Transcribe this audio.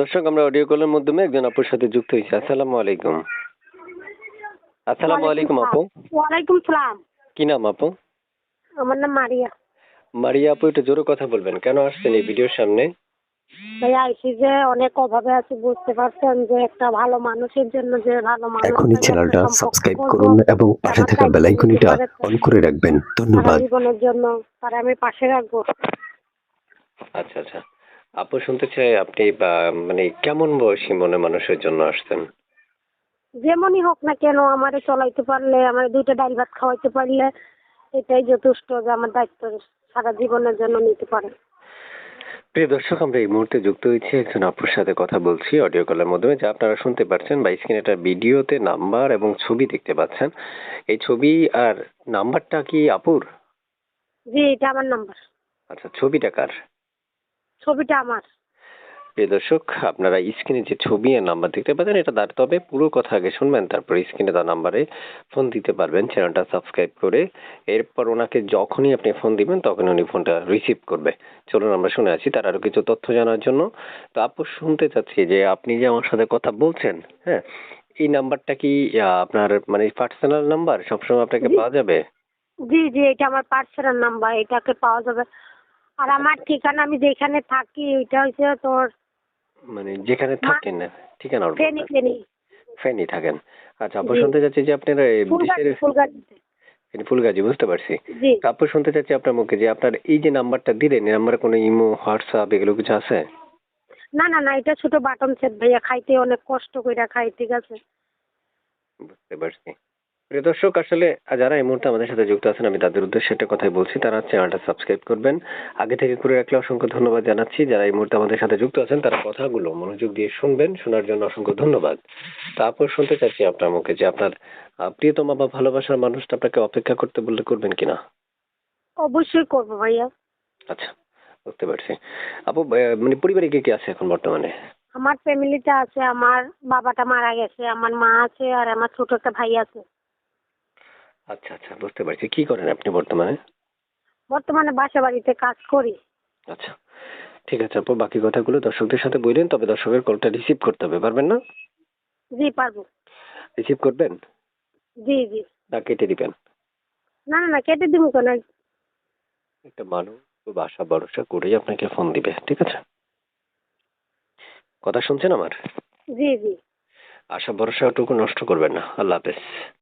দর্শক আমরা অডিও কলের মাধ্যমে একজন আপুর সাথে যুক্ত হয়েছি। আসসালামু আলাইকুম। আসসালামু আলাইকুম আপু। ওয়ালাইকুম সালাম। কি নাম আপু? আমার নাম মারিয়া। মারিয়া আপু একটু জোরে কথা বলবেন। কেন আসছেন এই ভিডিওর সামনে? ভাই আইসি যে অনেক অভাবে আছে বুঝতে পারছেন যে একটা ভালো মানুষের জন্য যে ভালো মানুষ এখনই চ্যানেলটা সাবস্ক্রাইব করুন এবং পাশে থাকা বেল আইকনটা অন করে রাখবেন। ধন্যবাদ। জীবনের জন্য তার আমি পাশে রাখব। আচ্ছা আচ্ছা। আপু শুনতে চাই আপনি বা মানে কেমন বয়সী মনে মানুষের জন্য আসতেন? যেমনই হোক না কেন আমারে চলাইতে পারলে আমার দুইটা ডাল ভাত খাওয়াইতে পারলে এটাই যথেষ্ট যে আমার দায়িত্ব সারা জীবনের জন্য নিতে পারে। প্রিয় দর্শক আমরা এই মুহূর্তে যুক্ত হয়েছি একজন আপুর সাথে কথা বলছি অডিও কলের মাধ্যমে যা আপনারা শুনতে পাচ্ছেন বা স্ক্রিনে একটা ভিডিওতে নাম্বার এবং ছবি দেখতে পাচ্ছেন। এই ছবি আর নাম্বারটা কি আপুর? জি এটা আমার নাম্বার। আচ্ছা ছবিটা কার? ছবিটা আমার। প্রিয় দর্শক আপনারা স্ক্রিনে যে ছবি আর নাম্বার দেখতে পাচ্ছেন এটা দাঁড় তবে পুরো কথা আগে শুনবেন তারপর স্ক্রিনে তার নাম্বারে ফোন দিতে পারবেন। চ্যানেলটা সাবস্ক্রাইব করে এরপর ওনাকে যখনই আপনি ফোন দিবেন তখন উনি ফোনটা রিসিভ করবে। চলুন আমরা শুনে আছি তার আরও কিছু তথ্য জানার জন্য। তো আপু শুনতে চাচ্ছি যে আপনি যে আমার সাথে কথা বলছেন হ্যাঁ এই নাম্বারটা কি আপনার মানে পার্সোনাল নাম্বার সবসময় আপনাকে পাওয়া যাবে? জি জি এটা আমার পার্সোনাল নাম্বার এটাকে পাওয়া যাবে। আর আমার ঠিকানা আমি যেখানে থাকি ওইটা হচ্ছে তোর মানে যেখানে থাকেন ঠিকানা ফেনি ফেনি। ফেনি থাকেন। আচ্ছা আপু শুনতে চাচ্ছি যে আপনার দেশের ফুলগাজি বুঝতে পারছি। জি। তারপর শুনতে চাচ্ছি আপনার মুখে যে আপনার এই যে নাম্বারটা দিলেন এই নাম্বারে কোনো ইমো হোয়াটসঅ্যাপ এগুলো কিছু আছে? না না না এটা ছোট বাটন সেট ভাইয়া খাইতে অনেক কষ্ট কইরা খাই ঠিক আছে? বুঝতে পারছি। প্রিয় দর্শক আসলে যারা এই মুহূর্তে আমাদের সাথে যুক্ত আছেন আমি তাদের উদ্দেশ্যে একটা কথাই বলছি তারা চ্যানেলটা সাবস্ক্রাইব করবেন। আগে থেকে করে রাখলে অসংখ্য ধন্যবাদ জানাচ্ছি। যারা এই মুহূর্তে আমাদের সাথে যুক্ত আছেন তারা কথাগুলো মনোযোগ দিয়ে শুনবেন শোনার জন্য অসংখ্য ধন্যবাদ। তারপর শুনতে চাচ্ছি আপনার মুখে যে আপনার প্রিয়তমা বা ভালোবাসার মানুষটা আপনাকে অপেক্ষা করতে বললে করবেন কিনা? অবশ্যই করব ভাইয়া। আচ্ছা বুঝতে পারছি। আপু মানে পরিবারে কে কে আছে এখন বর্তমানে? আমার ফ্যামিলিতে আছে আমার বাবাটা মারা গেছে আমার মা আছে আর আমার ছোট একটা ভাই আছে। আচ্ছা আচ্ছা বুঝতে পারছি। কি করেন আপনি বর্তমানে? বর্তমানে বাসা বাড়িতে কাজ করি। আচ্ছা ঠিক আছে আপু বাকি কথাগুলো দর্শকদের সাথে বললেন তবে দর্শকের কলটা রিসিভ করতে হবে পারবেন না? জি পারব। রিসিভ করবেন? জি জি। না কেটে দিবেন। না না না কেটে দিব কেন? একটা মানুষ খুব আশা ভরসা করেই আপনাকে ফোন দিবে ঠিক আছে? কথা শুনছেন আমার? জি জি। আশা ভরসাটুকু নষ্ট করবেন না। আল্লাহ হাফেজ।